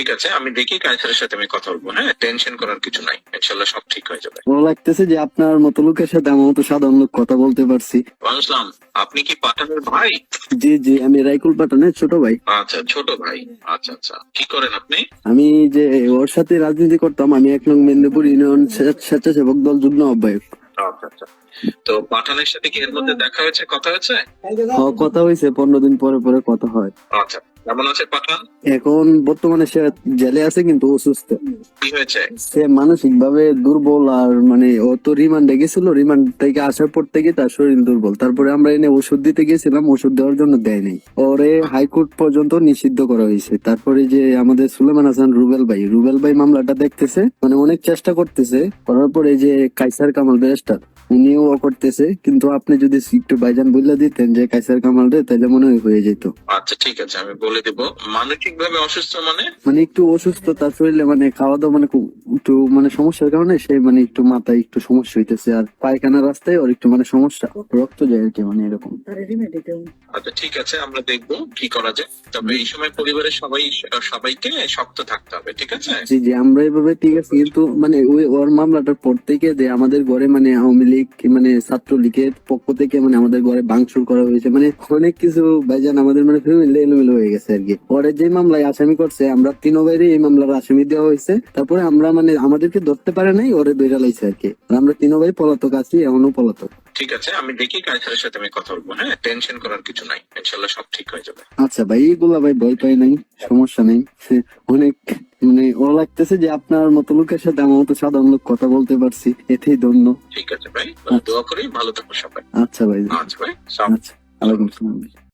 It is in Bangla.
ঠিক আছে আমি দেখি কাইসারের সাথে আমি কথা বলব হ্যাঁ? টেনশন করার কিছু নাই ইনশাল্লাহ সব ঠিক হয়ে যাবে। ভালো লাগতেছে যে আপনার মতো লোকের সাথে আমার মতো সাধারণ লোক কথা বলতে পারছি। আসলাম আপনি কি পাঠানের ভাই? জি জি আমি রাইকুল পাঠানের ছোট ভাই। আচ্ছা ছোট ভাই। আচ্ছা আচ্ছা। কি করেন আপনি? আমি যে ওর সাথে রাজনীতি করতাম আমি এক নং মেদিনীপুর ইউনিয়ন স্বেচ্ছাসেবক দল যুগ্ম আহ্বায়ক। আচ্ছা আচ্ছা। তো পাঠানের সাথে কি এর মধ্যে দেখা হয়েছে কথা হয়েছে? কথা হয়েছে পনেরো দিন পরে পরে কথা হয়। আচ্ছা কেমন আছে পাঠান? এখন বর্তমানে সে জেলে আছে কিন্তু অসুস্থ। কি হয়েছে? সে মানসিক ভাবে দুর্বল আর মানে ও তো রিমান্ডে গেছিল রিমান্ড থেকে আসার পর থেকে তার শরীর দুর্বল। তারপরে আমরা এনে ওষুধ দিতে গেছিলাম ওষুধ দেওয়ার জন্য দেয় নাই। ওরে হাইকোর্ট পর্যন্ত নিষিদ্ধ করা হয়েছে। তারপরে যে আমাদের সুলেমান হাসান রুবেল ভাই রুবেল ভাই মামলাটা দেখতেছে মানে অনেক চেষ্টা করতেছে করার পরে যে কাইসার কামাল ব্যারিস্টার উনিও ও করতেছে কিন্তু আপনি যদি একটু বাইজান বললে দিতেন যে কাইসার কামাল রে তাহলে মনে হয় হয়ে যেত। আচ্ছা ঠিক আছে আমি বলে দেব। মানসিক ভাবে অসুস্থ মানে? মানে একটু অসুস্থ তার শরীরে মানে খাওয়া দাওয়া মানে একটু মানে সমস্যার কারণে সে মানে একটু মাথায় একটু সমস্যা হইতেছে আর পায়খানা রাস্তায় ওর একটু মানে সমস্যা রক্ত যায় আর কি মানে এরকম। আচ্ছা ঠিক আছে আমরা দেখব কি করা যায়। তবে এই সময় পরিবারের সবাই সবাইকে শক্ত থাকতে হবে ঠিক আছে? জি জি আমরা এভাবে ঠিক আছে কিন্তু মানে ওই ওর মামলাটার পর থেকে যে আমাদের ঘরে মানে আওয়ামী লীগ মানে ছাত্রলীগের পক্ষ থেকে মানে আমাদের ঘরে ভাঙচুর করা হয়েছে। মানে অনেক কিছু ভাইজান আমাদের মানে এলোমেলো হয়ে গেছে আর কি। পরে যে মামলায় আসামি করছে, আমরা তিন ওভারে এই মামলার আসামি দেওয়া হয়েছে। তারপরে আমরা মানে আমাদেরকে ধরতে পারে নাই, ওরে দৈরা আর কি। আমরা তিন ওভারে পলাতক আছি, এখনও পলাতক। ঠিক আছে আমি দেখি কাইসারের সাথে আমি কথা বলব হ্যাঁ? টেনশন করার কিছু নাই ইনশাল্লাহ সব ঠিক হয়ে যাবে। আচ্ছা ভাই এগুলা ভাই ভয় পাই নাই সমস্যা নেই। অনেক মানে ও লাগতেছে যে আপনার মতো লোকের সাথে আমার মতো সাধারণ লোক কথা বলতে পারছি এতেই ধন্য। ঠিক আছে ভাই দোয়া করি ভালো থাকো সবাই। আচ্ছা ভাই। আচ্ছা ভাই আচ্ছা ওয়ালাইকুম আসসালাম